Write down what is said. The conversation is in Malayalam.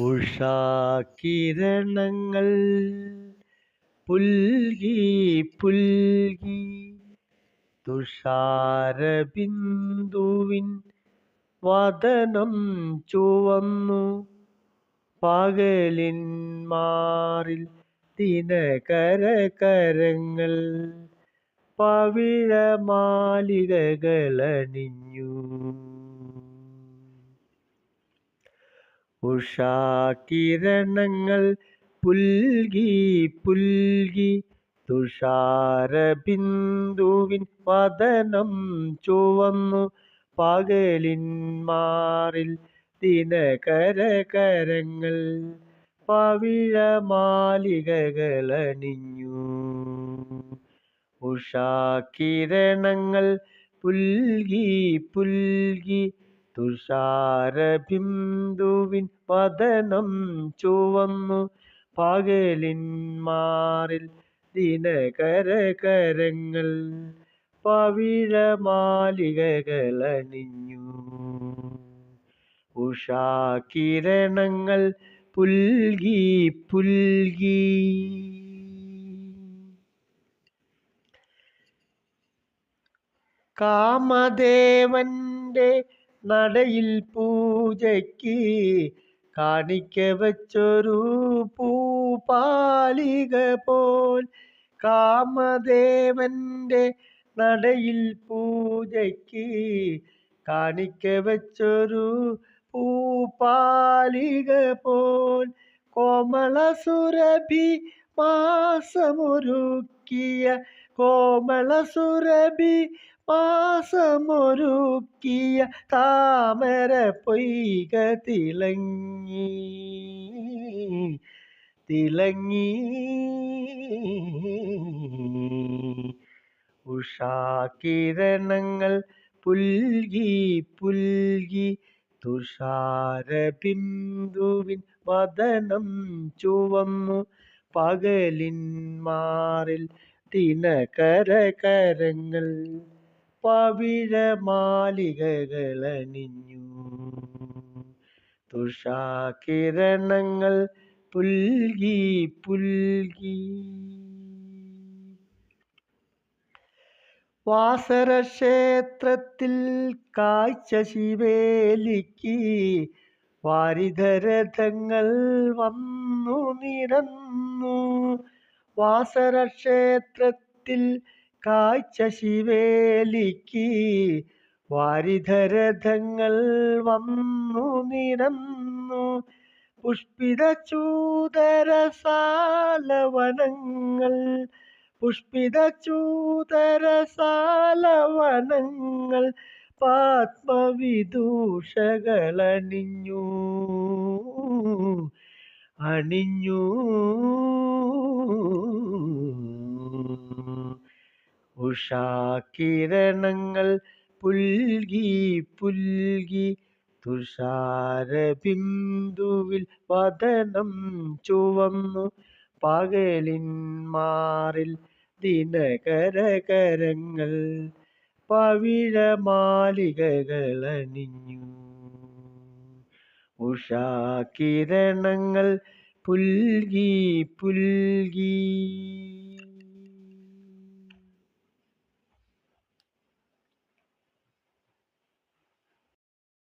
ഉഷാകിരണങ്ങൾ. പുൽകി പുൽകി തുഷാരബിന്ദുവിൻ വദനം ചുവന്നു. പകലിൻ മാറിൽ ദിനകരകരങ്ങൾ. പവിഴമാലികകളണിഞ്ഞു. ഉഷാകിരണങ്ങൾ പുൽകി പുൽകി തുഷാരബിന്ദുവിൻ വദനം ചുവന്നു പകലിൻ മാറിൽ ദിനകരകരങ്ങൾ പവിഴമാലികകളണിഞ്ഞു ഉഷാകിരണങ്ങൾ പുൽകി പുൽകി തുഷാരബിന്ദുവിൻ വദനം ചുവന്നു. പകലിൻ മാറിൽ ദിനകരകരങ്ങൾ പവിഴമാലികകളണിഞ്ഞു ഉഷാകിരണങ്ങൾ പുൽകി പുൽകി. കാമദേവന്റെ നടയിൽ പൂജയ്ക്ക് കാണിക്ക വച്ചൊരു പൂപാലിക പോൽ കാമദേവന്റെ നടയിൽ പൂജയ്ക്ക് കാണിക്ക വച്ചൊരു പൂപാലിക പോൽ കോമള സുരഭി മാസമൊരുക്കിയ കോമള സുരഭി മാസമൊരുക്കിയ താമര പൊയ്ക തിളങ്ങി. തിളങ്ങി. ഉഷാകിരണങ്ങൾ പുൽകി പുൽകി തുഷാരബിന്ദുവിൻ വദനം ചുവന്നു പകലിൻ മാറിൽ ദിനകരകരങ്ങൾ പവിഴമാലികകളണിഞ്ഞു തുഷാകിരണങ്ങൾ പുൽകി പുൽകി. വാസരക്ഷേത്രത്തിൽ കാഴ്ച ശിവേലിക്ക് വാരിധരഥങ്ങൾ വന്നു നിരന്നു. വാസരക്ഷേത്രത്തിൽ കാഴ്ച ശിവേലിക്ക് വാരിധരഥങ്ങൾ വന്നു നിരന്നു. പുഷ്പിത ചൂതരസാലവനങ്ങൾ പുഷ്പിത ചൂതരസാലവനങ്ങൾ പാത്മവിദൂഷകളണിഞ്ഞു. അണിഞ്ഞു. ഉഷാകിരണങ്ങൾ പുൽകി പുൽകി തുഷാരബിന്ദുവിൽ വതനം ചുവന്നു പകലിന്മാറിൽ ദിനകരകരങ്ങൾ പവിഴമാലികകളണിഞ്ഞു ഉഷാകിരണങ്ങൾ പുൽകി പുൽകി